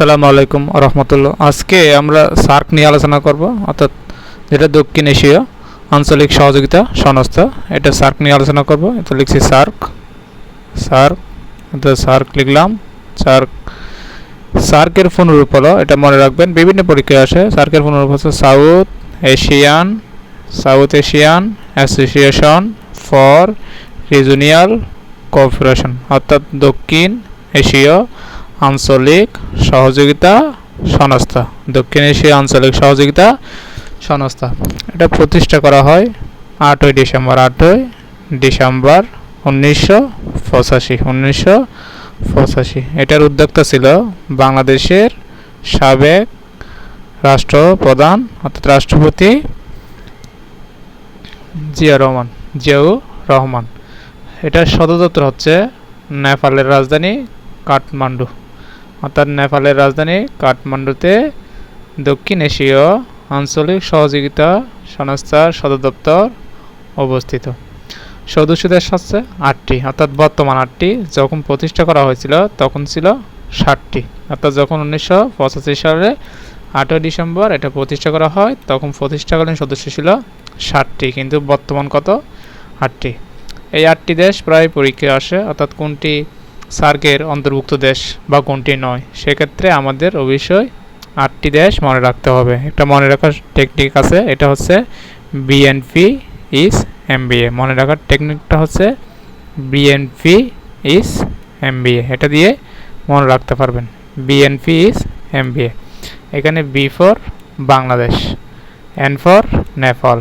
আসসালামু আলাইকুম রহমতুল্লাহ। আজকে আমরা সার্ক নিয়ে আলোচনা করব, অর্থাৎ যেটা দক্ষিণ এশীয় আঞ্চলিক সহযোগিতা সংস্থা, এটা সার্ক নিয়ে আলোচনা করব। এটা লিখছি সার্ক সার্ক এটা সার্ক লিখলাম, সার্ক, সার্কের পুনরূপ হলো এটা মনে রাখবেন, বিভিন্ন পরীক্ষায় আসে, সার্কের পুনরূপ হচ্ছে South Asian South Asian Association for Regional Cooperation অর্থাৎ দক্ষিণ এশীয় আঞ্চলিক সহযোগিতা সংস্থা, দক্ষিণ এশিয়া আঞ্চলিক সহযোগিতা সংস্থা। এটা প্রতিষ্ঠা করা হয় আটই ডিসেম্বর আটই ডিসেম্বর উনিশশো পঁচাশি উনিশশো পঁচাশি। এটার উদ্যোক্তা ছিল বাংলাদেশের সাবেক রাষ্ট্রপ্রধান, অর্থাৎ রাষ্ট্রপতি জিয়া রহমান, জিয়াউর রহমান। এটার সদর দপ্তর হচ্ছে নেপালের রাজধানী কাঠমান্ডু। অর্থাৎ নেপালের রাজধানী কাঠমান্ডুতে দক্ষিণ এশীয় আঞ্চলিক সহযোগিতা সংস্থার সদর দপ্তর অবস্থিত। সদস্য দেশ হচ্ছে আটটি, অর্থাৎ বর্তমান আটটি যখন প্রতিষ্ঠা করা হয়েছিল তখন ছিল ষাটটি। অর্থাৎ যখন উনিশশো পঁচাশি সালে আটই ডিসেম্বর এটা প্রতিষ্ঠা করা হয়, তখন প্রতিষ্ঠাকালীন সদস্য ছিল ষাটটি, কিন্তু বর্তমান কত? আটটি। এই আটটি দেশ প্রায় পরীক্ষায় আসে, অর্থাৎ কোনটি সার্কের অন্তর্ভুক্ত দেশ বা কোনটি নয়, সেক্ষেত্রে আমাদের অবশ্যই আটটি দেশ মনে রাখতে হবে। একটা মনে রাখার টেকনিক আছে, এটা হচ্ছে বিএনপি ইস এমবিএ মনে রাখার টেকনিকটা হচ্ছে বিএনপি ইস এমবিএ এটা দিয়ে মনে রাখতে পারবেন বিএনপি ইস এমবিএ এখানে B for Bangladesh N for Nepal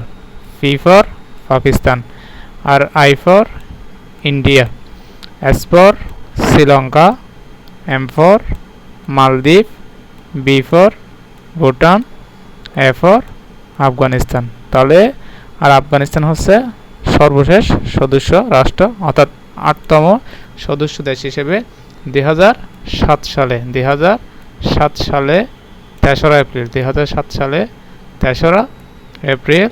P for Pakistan, R I for India. S for Sri Lanka M for Maldives B for Bhutan A for Afghanistan. তাহলে আর আফগানিস্তান হচ্ছে সর্বশেষ সদস্য রাষ্ট্র, অর্থাৎ আটতম সদস্য দেশ হিসেবে দুই সালে দুই সালে তেসরা এপ্রিল দুই সালে তেসরা এপ্রিল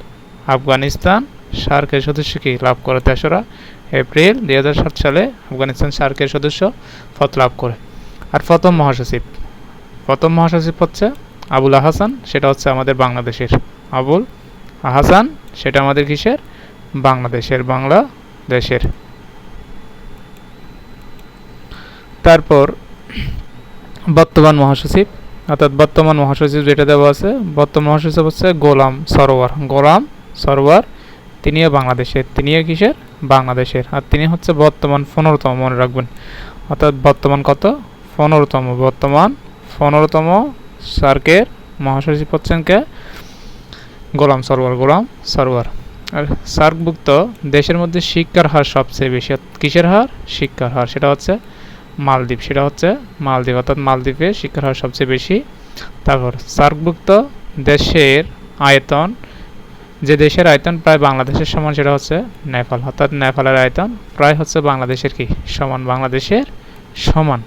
আফগানিস্তান সার্কের সদস্য কি লাভ করে তেসরা? এপ্রিল দুই সালে আফগানিস্তান সার্কের সদস্য পদ লাভ করে। আর প্রথম মহাসচিব। প্রথম মহাসচিব হচ্ছে আবুল আহাসান, সেটা হচ্ছে আমাদের বাংলাদেশের। আবুল আহাসান, সেটা আমাদের কিসের? বাংলাদেশের বাংলাদেশের। তারপর বর্তমান মহাসচিব, অর্থাৎ বর্তমান মহাসচিব যেটা দেওয়া আছে, বর্তমান মহাসচিব হচ্ছে গোলাম সরোয়ার। গোলাম সরোয়ার তিনিও বাংলাদেশের, তিনিও কিসের? বাংলাদেশের। আর তিনি হচ্ছে বর্তমান পনেরোতম, মনে রাখবেন। অর্থাৎ বর্তমান কত? পনেরোতম। বর্তমান পনেরোতম সার্কের মহাসচিব হচ্ছেন কে? গোলাম সরোয়ার গোলাম সরোয়ার আর সার্কভুক্ত দেশের মধ্যে শিক্ষার হার সবচেয়ে বেশি। কিসের হার? শিক্ষার হার। সেটা হচ্ছে মালদ্বীপ। সেটা হচ্ছে মালদ্বীপ। অর্থাৎ মালদ্বীপে শিক্ষার হার সবচেয়ে বেশি। তারপর সার্কভুক্ত দেশের আয়তন যে দেশের আয়তন প্রায় বাংলাদেশের সমান সেটা হচ্ছে নেপাল। অর্থাৎ নেপালের আয়তন প্রায় হচ্ছে বাংলাদেশের কি? সমান বাংলাদেশের সমান।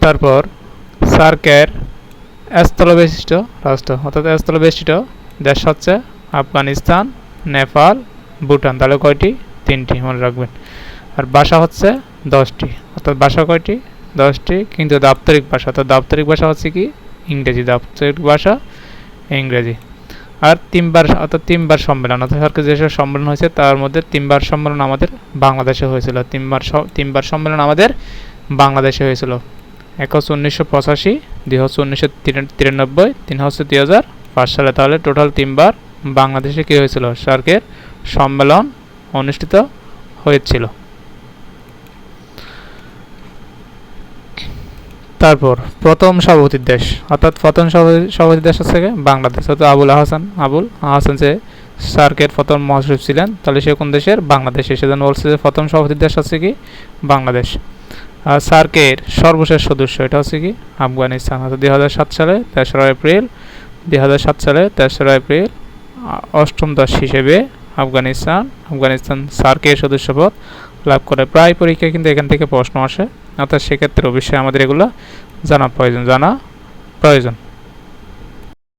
তারপর সার্কের স্থলবেষ্টিত রাষ্ট্র। অর্থাৎ স্থলবেষ্টিত দেশ হচ্ছে আফগানিস্তান, নেপাল, ভুটান। তাহলে কয়টি? তিনটি, মনে রাখবেন। আর ভাষা হচ্ছে দশটি। অর্থাৎ ভাষা কয়টি? দশটি, কিন্তু দাপ্তরিক ভাষা। অর্থাৎ দাপ্তরিক ভাষা হচ্ছে কি? ইংরেজি দাপ্তরিক ভাষা, ইংরেজি। আর তিনবার অর্থাৎ তিনবার সম্মেলন, অর্থাৎ সরকার যেসব সম্মেলন হয়েছে, তার মধ্যে তিনবার সম্মেলন আমাদের বাংলাদেশে হয়েছিল। তিনবার তিনবার সম্মেলন আমাদের বাংলাদেশে হয়েছিল। এক হচ্ছে উনিশশো পঁচাশি, দুই হচ্ছে উনিশশো তিরানব্বই, তিন হচ্ছে দুই হাজার পাঁচ সালে। তাহলে টোটাল তিনবার বাংলাদেশে কী হয়েছিল? সার্কের সম্মেলন অনুষ্ঠিত হয়েছিল। তারপর প্রথম সভাপতির দেশ, অর্থাৎ প্রথম সভাপতির দেশ হচ্ছে বাংলাদেশ, অর্থাৎ আবুল আহসান আবুল আহসান যে সার্কের প্রথম মহাসচিব ছিলেন, তাহলে সে কোন দেশের? বাংলাদেশে সেজন্য বলছে যে প্রথম সভাপতির দেশ হচ্ছে কি? বাংলাদেশ। আর সার্কের সর্বশেষ সদস্য এটা হচ্ছে কি? আফগানিস্তান, অর্থাৎ দুই হাজার সাত সালে তেসরা এপ্রিল, দুই হাজার সাত সালে তেসরা এপ্রিল, অষ্টম দশ হিসেবে আফগানিস্তান আফগানিস্তান সার্কের সদস্যপদ লাভ করে। প্রায় পরীক্ষায় কিন্তু এখান থেকে প্রশ্ন আসে। অর্থাৎ সেক্ষেত্রে অবশ্যই আমাদের এগুলো জানা প্রয়োজন জানা প্রয়োজন।